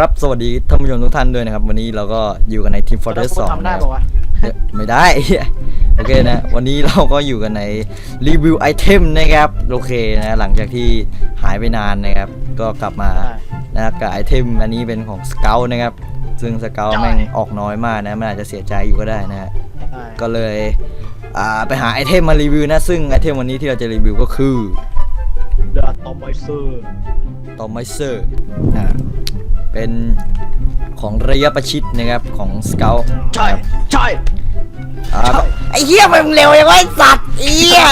ครับสวัสดีท่านผู้ชมทุกท่านด้วยนะครับ วันนี้เราก็อยู่กันในทีม Fortress 2ทำได้นะครับปะวะเอ้ยไม่ได้ โอเคนะ วันนี้เราก็อยู่กันในรีวิวไอเทมนะครับ โอเคนะ หลังจากที่หายไปนานนะครับ ก็กลับมาได้นะกับไอเทมอันนี้เป็นของสเกลนะครับ ซึ่งสเกลใช่แม่งออกน้อยมากนะ มันอาจจะเสียใจอยู่ก็ได้นะฮะได้ก็เลยอ่าไปหาไอเทมมารีวิวนะ ซึ่งไอเทมวันนี้ที่เราจะรีวิวก็คือเดอะตอมไมเซอร์ตอมไมเซอร์อ่า เป็นของระยะประชิดนะครับของสเกลใช่ใช่อ่าใช่ไอ้เหี้ยมันเร็วยังไงสัตว์ไอ้เหี้ย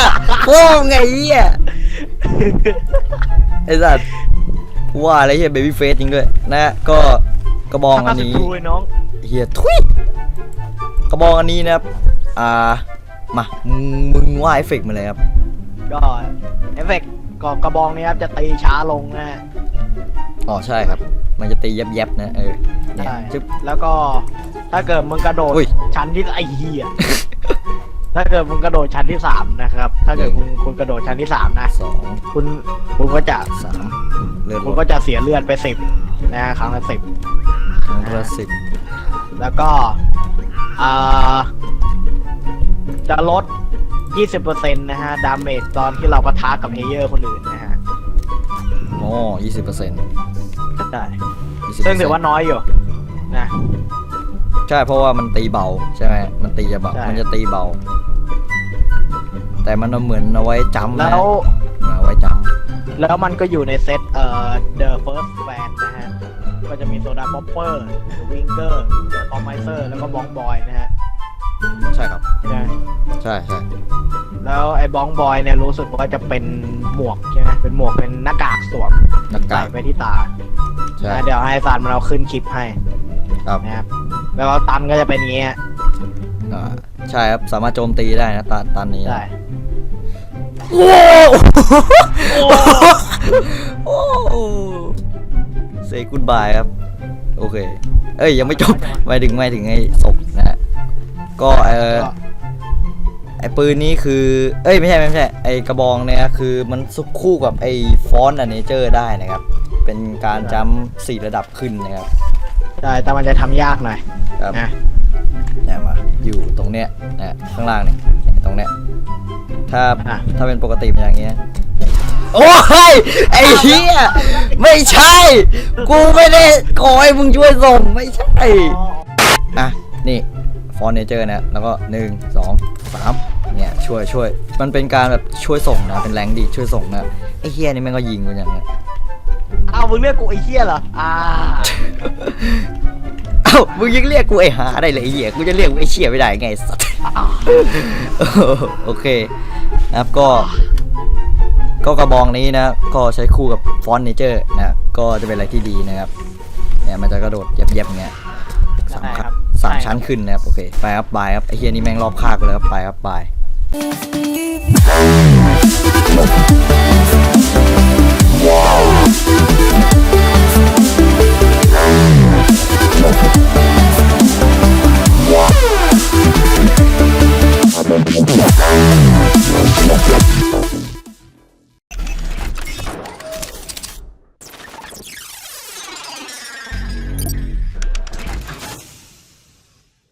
โอ้ไงไอ้เหี้ยไอ้สัตว์ว่าอะไรเหี้ยเบบี้เฟสจริงด้วยนะก็กระบองอันนี้ทำมาสุดท้ายน้องเฮียทุยกระบองอันนี้นะครับอ่ามามึงมึงว่าเอฟเฟกต์มาเลยครับก็เอฟเฟกต์ก็กระบองนี้ครับจะตีช้าลงนะฮะ อ๋อใช่ครับ มันจะตียับๆนะเออเนี่ยใช่จึ๊บ แล้วก็ถ้าเกิดมึงกระโดดอุ้ยชั้นที่ไอ้เหี้ยถ้าเกิดมึงกระโดดชั้นที่สามนะครับ ถ้าเกิดหนึ่คุณงคุณกระโดดชั้นที่สามนะ สองคุณคุณก็จะสามเลือดคุณก็จะเสียเลือดไปสิบนะฮะครั้งละสิบครั้งละสิบแล้วก็อ่าจะลด 20%นะฮะ ดาเมจตอนที่เราปะทะกับเพลเยอร์คนอื่นนะฮะ โอ้ยี่สิบเปอร์เซ็นต์ใช่ซึ่งถือว่าน้อยอยู่นะใช่เพราะว่ามันตีเบาใช่ไหมมันตีจะเบาใช่มันจะตีเบา แต่มันเหมือนเอาไว้จำนะแล้วเอาไว้จแล้วมันก็อยู่ในเซตเอ่อ The First Band นะฮะ ก็จะมีโซดาป๊อปเปอร์วิงเกอร์คอมไมเซอร์แล้วก็บองบอยนะฮะำใช่ครับนะใช่ใช่แล้วไอ้บองบอยเนี่ยรู้สึกว่าจะเป็น หมวกใช่ไหมเป็นหมวกเป็นหน้ากากสวมหน้ากาใส่กไปที่ตาใช่ นะเดี๋ยวให้ซานมันเอาขึ้นคลิปให้ครับ นะครับแล้วก็ตันก็จะเป็นอย่างเงี้ยอ่าใช่ครับ สามารถโจมตีได้นะตันตันนี้ใช่โอ้โอ้เซกุดบายครับ โอเค เอ้ย ยังไม่จบ ไม่ถึงไม่ถึงไอ้ศพนะฮะก็เออ ไอ้ปืนนี้คือ เอ้ยไม่ใช่ไม่ใช่ ไอ้กระบองเนี่ยคือมันสุกคู่กับไอ้ฟอนต์อันเนเจอร์ได้นะครับ เป็นการจัมป์สี่ระดับขึ้นนะครับใช่แต่มันจะทำยากหน่อยครับนะเนี่ยมาอยู่ตรงเนี้ยนะข้างล่างเนี่ยตรงเนี้ยถ้าอะถ้าเป็นปกติมันอย่างเงี้ยโอ้ยไอ้เหี้ยไม่ใช่ กูไม่ได้ขอให้มึงช่วยส่งไม่ใช่ อะ นี่ ฟอนเนเจอร์นะ แล้วก็หนึ่งสองสาม เนี่ยช่วยช่วยมันเป็นการแบบช่วยส่งนะเป็นแรงดีดช่วยส่งนะไอ้เหี้ยนี่แม่งก็ยิงกูอย่างเงี้ยอ้าวมึงเรียกกูไอ้เหี้ยเหรออ่าเอ้ามึงยังเรียกกูไอ้หาได้เลยไอ้เหี้ยกูจะเรียกมึงไอ้เชี่ยไม่ได้ไงไอ้สัตว์โอเคนะครับก็ ก็กระบองนี้นะ ก็ใช้คู่กับฟอนต์เนเจอร์นะก็จะเป็นอะไรที่ดีนะครับเนี่ยมันจะกระโดดเย็บๆเงี้ยสามใช่ขั้นครับสามใช่ครับชั้นขึ้นนะครับโอเคไปครับบายครับไอเฮียนี่แม่งรอบคากูเลยครับไปครับบาย Thank you.